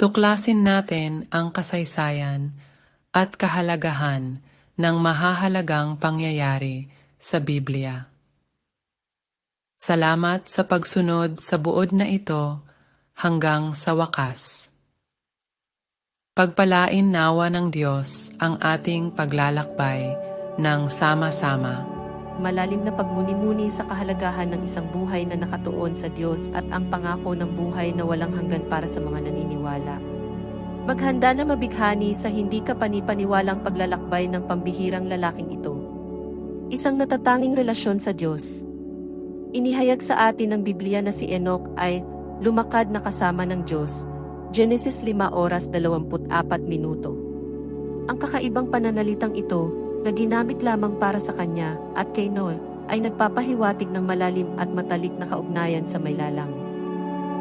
Tuklasin natin ang kasaysayan at kahalagahan ng mahahalagang pangyayari sa Biblia. Salamat sa pagsunod sa buod na ito hanggang sa wakas. Pagpalain nawa ng Diyos ang ating paglalakbay ng sama-sama. Malalim na pagmuni-muni sa kahalagahan ng isang buhay na nakatuon sa Diyos at ang pangako ng buhay na walang hanggan para sa mga naniniwala. Maghanda na mabighani sa hindi ka panipaniwalang paglalakbay ng pambihirang lalaking ito. Isang natatanging relasyon sa Diyos. Inihayag sa atin ng Biblia na si Enoch ay lumakad na kasama ng Diyos. Genesis 5 oras 24 minuto. Ang kakaibang pananalitang ito na ginamit lamang para sa kanya at kay Noel ay nagpapahiwatig ng malalim at matalik na kaugnayan sa may lalang.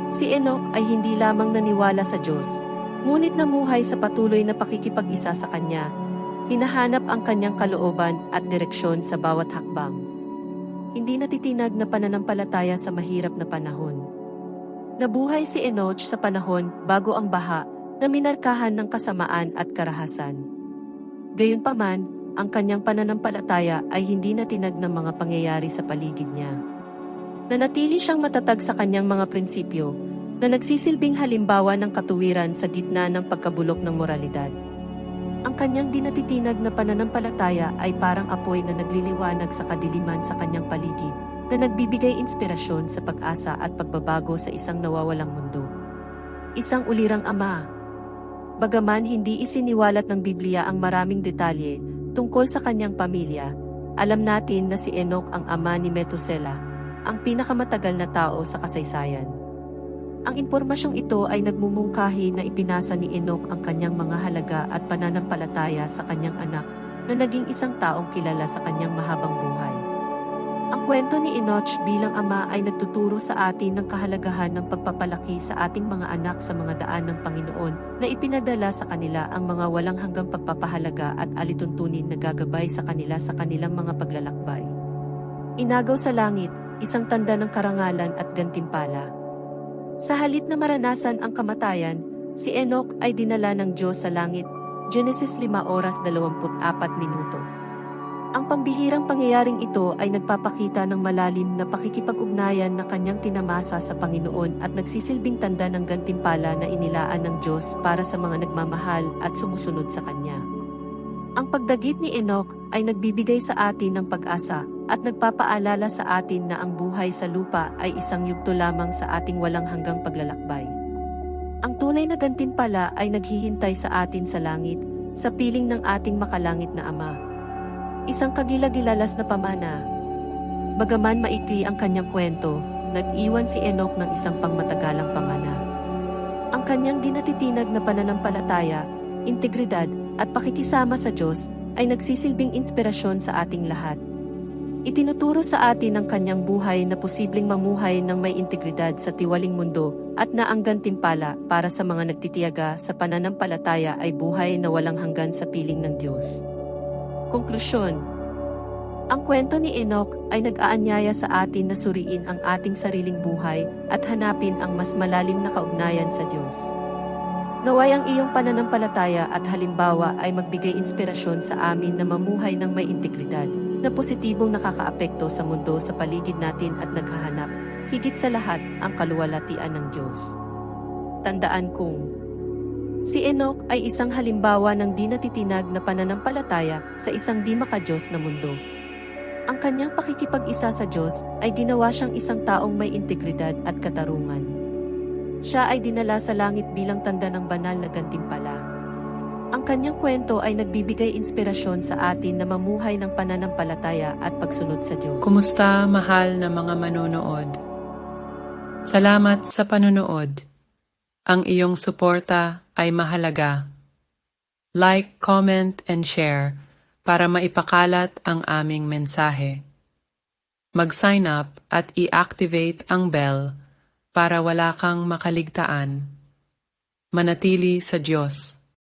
Si Enoch ay hindi lamang naniwala sa Diyos, ngunit namuhay sa patuloy na pakikipag-isa sa Kanya. Hinahanap ang kanyang kalooban at direksyon sa bawat hakbang. Hindi natitinag na pananampalataya sa mahirap na panahon. Nabuhay si Enoch sa panahon bago ang baha na minarkahan ng kasamaan at karahasan. Gayunpaman, ang kanyang pananampalataya ay hindi natinag ng mga pangyayari sa paligid niya. Nanatili siyang matatag sa kanyang mga prinsipyo, na nagsisilbing halimbawa ng katuwiran sa gitna ng pagkabulok ng moralidad. Ang kanyang dinatitinag na pananampalataya ay parang apoy na nagliliwanag sa kadiliman sa kanyang paligid, na nagbibigay inspirasyon sa pag-asa at pagbabago sa isang nawawalang mundo. Isang ulirang ama. Bagaman hindi isiniwalat ng Biblia ang maraming detalye tungkol sa kanyang pamilya, alam natin na si Enoch ang ama ni Methuselah, ang pinakamatagal na tao sa kasaysayan. Ang impormasyong ito ay nagmumungkahi na ipinasa ni Enoch ang kanyang mga halaga at pananampalataya sa kanyang anak na naging isang taong kilala sa kanyang mahabang buhay. Ang kwento ni Enoch bilang ama ay nagtuturo sa atin ng kahalagahan ng pagpapalaki sa ating mga anak sa mga daan ng Panginoon na ipinadala sa kanila ang mga walang hanggang pagpapahalaga at alituntunin na gagabay sa kanila sa kanilang mga paglalakbay. Inagaw sa langit, isang tanda ng karangalan at gantimpala. Sa halip na maranasan ang kamatayan, si Enoch ay dinala ng Diyos sa langit, Genesis 5 oras 24 minuto. Ang pambihirang pangyayaring ito ay nagpapakita ng malalim na pakikipag-ugnayan na kanyang tinamasa sa Panginoon at nagsisilbing tanda ng gantimpala na inilaan ng Diyos para sa mga nagmamahal at sumusunod sa Kanya. Ang pagdagit ni Enoch ay nagbibigay sa atin ng pag-asa at nagpapaalala sa atin na ang buhay sa lupa ay isang yugto lamang sa ating walang hanggang paglalakbay. Ang tunay na gantimpala ay naghihintay sa atin sa langit, sa piling ng ating makalangit na Ama. Isang kagilagilalas na pamana. Bagaman maikli ang kanyang kwento, nag-iwan si Enoch ng isang pangmatagalang pamana. Ang kanyang dinatitinag na pananampalataya, integridad, at pakikisama sa Diyos ay nagsisilbing inspirasyon sa ating lahat. Itinuturo sa atin ang kanyang buhay na posibleng mamuhay ng may integridad sa tiwaling mundo at na ang gantimpala para sa mga nagtitiyaga sa pananampalataya ay buhay na walang hanggan sa piling ng Diyos. Konklusyon Ang kwento ni Enoch ay nag-aanyaya sa atin na suriin ang ating sariling buhay at hanapin ang mas malalim na kaugnayan sa Diyos. Naway ang iyong pananampalataya at halimbawa ay magbigay inspirasyon sa amin na mamuhay ng may integridad, na positibong nakakaapekto sa mundo sa paligid natin at naghahanap, higit sa lahat, ang kaluwalhatian ng Diyos. Tandaan kong, si Enoch ay isang halimbawa ng di natitinag na pananampalataya sa isang di makajos na mundo. Ang kanyang pakikipag-isa sa Diyos ay ginawa siyang isang taong may integridad at katarungan. Siya ay dinala sa langit bilang tanda ng banal na gantimpala. Ang kanyang kwento ay nagbibigay inspirasyon sa atin na mamuhay ng pananampalataya at pagsunod sa Diyos. Kumusta mahal na mga manonood? Salamat sa panonood. Ang iyong suporta ay mahalaga. Like, comment, and share para maipakalat ang aming mensahe. Mag-sign up at i-activate ang bell para wala kang makaligtaan. Manatili sa Diyos.